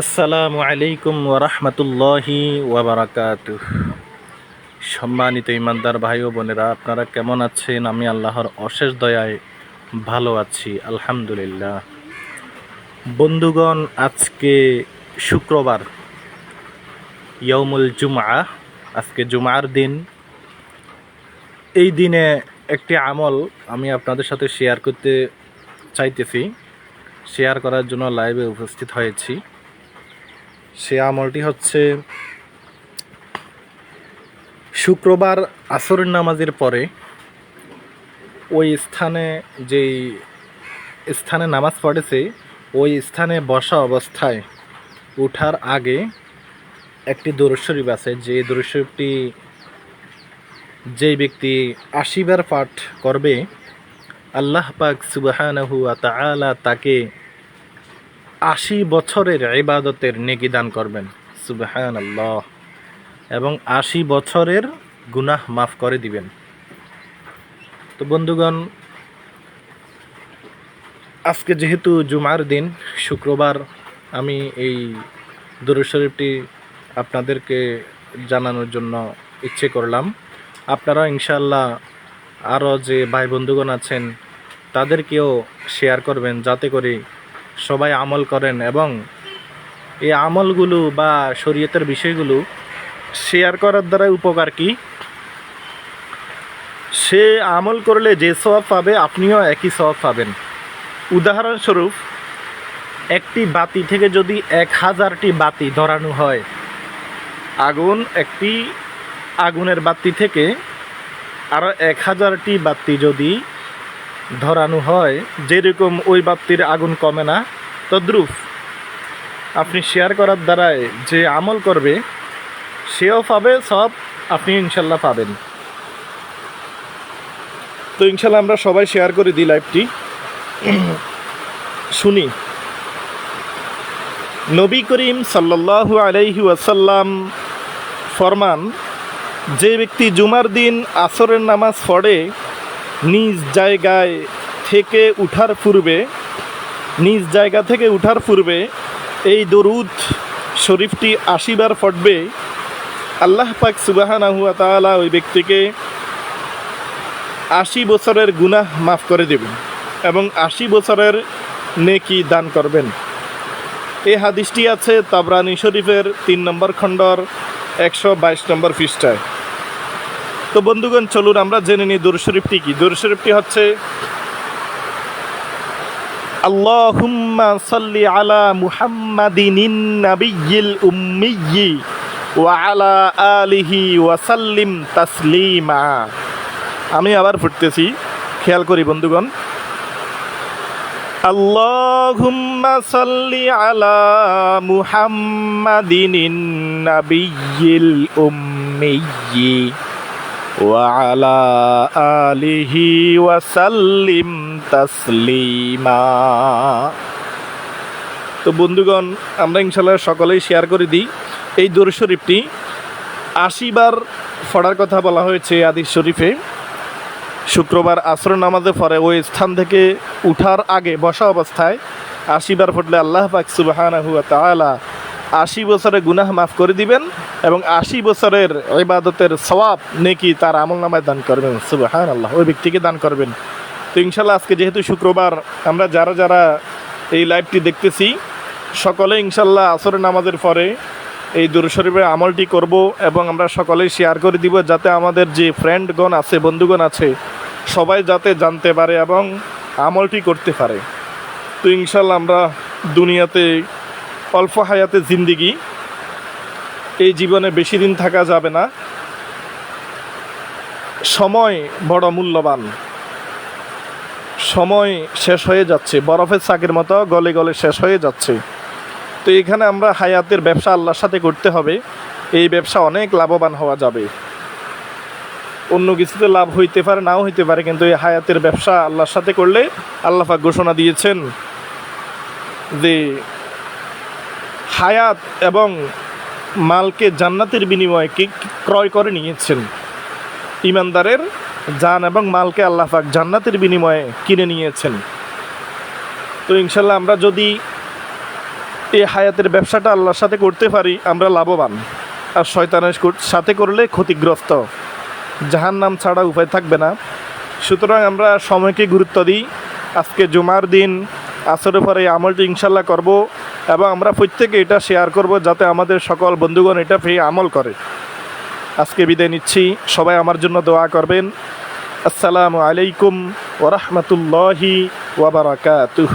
আসসালামু আলাইকুম ওরহমতুল্লাহি ওবরাকাত সম্মানিত ইমানদার ভাই ও বোনেরা, আপনারা কেমন আছেন? আমি আল্লাহর অশেষ দয়ায় ভালো আছি, আলহামদুলিল্লাহ। বন্ধুগণ, আজকে শুক্রবার ইয়মুল জুমা আজকে জুমার দিন। এই দিনে একটি আমল আমি আপনাদের সাথে শেয়ার করতে চাইতেছি। শেয়ার করার জন্য লাইভে উপস্থিত হয়েছি। সে আমলটি হচ্ছে শুক্রবার আসরের নামাজের পরে ওই স্থানে যেই স্থানে নামাজ পড়েছে, ওই স্থানে বসা অবস্থায় ওঠার আগে একটি দরশরীফ আছে, যে দরশরীফটি যেই ব্যক্তি আশিবার পাঠ করবে, আল্লাহ পাক সুবাহানহু তাআলা তাকে আশি বছরের ইবাদতের নেকি দান করবেন। সুবাহান আল্লাহ এবং আশি বছরের গুনাহ মাফ করে দিবেন। তো বন্ধুগণ, আজকে যেহেতু জুমার দিন, শুক্রবার, আমি এই দুরুদ শরীফটি আপনাদেরকে জানানোর জন্য ইচ্ছে করলাম। আপনারা ইনশাল্লাহ আরও যে ভাই বন্ধুগণ আছেন, তাদেরকেও শেয়ার করবেন, যাতে করে সবাই আমল করেন এবং এই আমলগুলো বা শরীয়তের বিষয়গুলো শেয়ার করার দ্বারা উপকার কি? সে আমল করলে যে সব পাবে, আপনিও একই সব পাবেন। উদাহরণস্বরূপ, একটি বাতি থেকে যদি এক হাজারটি বাতি ধরানো হয়, আগুন, একটি আগুনের বাতি থেকে আরও এক হাজারটি বাতি যদি ধরানো হয়, যেরকম ওই বাতির আগুন কমে না। তদ্রুপ, আপনি শেয়ার করার দ্বারায় যে আমল করবে, সেও পাবে, সব আপনি ইনশাল্লাহ পাবেন। তো ইনশাল্লাহ আমরা সবাই শেয়ার করে দিই লাইভটি। শুনি। নবী করিম সাল্লাল্লাহু আলাইহি ওয়াসাল্লাম ফরমান, যে ব্যক্তি জুমার দিন আসরের নামাজ পড়ে নিজ জায়গায় থেকে উঠার পূর্বে, নিজ জায়গা থেকে উঠার পূর্বে এই দরুদ শরীফটি আশিবার পড়বে আল্লাহ পাক সুবাহানা হুয়া তাআলা ওই ব্যক্তিকে আশি বছরের গুনাহ মাফ করে দেবেন এবং আশি বছরের নেকি দান করবেন। এই হাদিসটি আছে তাবরানি শরীফের তিন নম্বর খণ্ডর একশো বাইশ নম্বর পৃষ্ঠায়। তো বন্ধুগণ, চলুন আমরা জেনে নিই দূর শরীফটি কি? দূর শরীফটি হচ্ছে, আল্লাহুম্মা সাল্লি আলা মুহাম্মাদিনিন নাবিয়্যিল উম্মিয়্যি ওয়া আলা আলিহি ওয়া সাল্লিম তাসলিমা। আমি আবার ফুটতেছি, খেয়াল করি বন্ধুগণ। আল্লাহুম্মা সাল্লি আলা মুহাম্মাদিনিন নাবিয়্যিল উম্মিয়্যি। وعلى آله وسلم تسليما তো বন্ধুগণ আমরা ইনশাল্লাহ সকলেই শেয়ার করে দিই এই দূর শরীফটি আশিবার পড়ার কথা বলা হয়েছে আদিস শরীফে শুক্রবার আসর নামাজে পরে ওই স্থান থেকে উঠার আগে বসা অবস্থায় আশিবার ফুটলে আল্লাহ পাক সুবাহানাহু তাআলা আশি বছরের গুনাহ মাফ করে দিবেন এবং আশি বছরের ইবাদতের সওয়াব নেকি তার আমল নামায় দান করবেন। সুবাহান আল্লাহ ওই ব্যক্তিকে দান করবেন। তো ইনশাল্লাহ আজকে যেহেতু শুক্রবার, আমরা যারা যারা এই লাইভটি দেখতেছি, সকলে ইনশাল্লাহ আসরের নামাজের পরে এই দূরশরীফের আমলটি করব এবং আমরা সকলেই শেয়ার করে দিব যাতে আমাদের যে ফ্রেন্ডগণ আছে, বন্ধুগণ আছে, সবাই যাতে জানতে পারে এবং আমলটি করতে পারে। তো ইনশাল্লাহ আমরা দুনিয়াতে অল্প হায়াতে জিন্দিগি। এই জীবনে বেশি দিন থাকা যাবে না। সময় বড় মূল্যবান। সময় শেষ হয়ে যাচ্ছে। বরফের চাকের মতো গলে গলে শেষ হয়ে যাচ্ছে। তো এখানে আমরা হায়াতের ব্যবসা আল্লাহর সাথে করতে হবে। এই ব্যবসা অনেক লাভবান হওয়া যাবে। অন্য কিছুতে লাভ হইতে পারে, নাও হইতে পারে, কিন্তু এই হায়াতের ব্যবসা আল্লাহর সাথে করলে আল্লাহাক ঘোষণা দিয়েছেন যে হায়াত এবং মালকে জান্নাতের বিনিময়ে কি ক্রয় করে নিয়েছেন? ইমানদারের জান এবং মালকে আল্লাহ পাক জান্নাতের বিনিময়ে কিনে নিয়েছেন। তো ইনশাল্লাহ আমরা যদি এই হায়াতের ব্যবসাটা আল্লাহর সাথে করতে পারি, আমরা লাভবান। আর শয়তানের সাথে করলে ক্ষতিগ্রস্ত। জাহান নাম ছাড়া উপায় থাকবে না। সুতরাং আমরা সময়কে গুরুত্ব দিই। আজকে জুমার দিন আসরের পরে এই আমলটি ইনশাল্লাহ করব এবং আমরা প্রত্যেকে এটা শেয়ার করব যাতে আমাদের সকল বন্ধুগণ এটা পেয়ে আমল করে। আজকে বিদায় নিচ্ছি। সবাই আমার জন্য দোয়া করবেন। আসসালামু আলাইকুম ওরহমতুল্লাহি ওবরাকাতুহ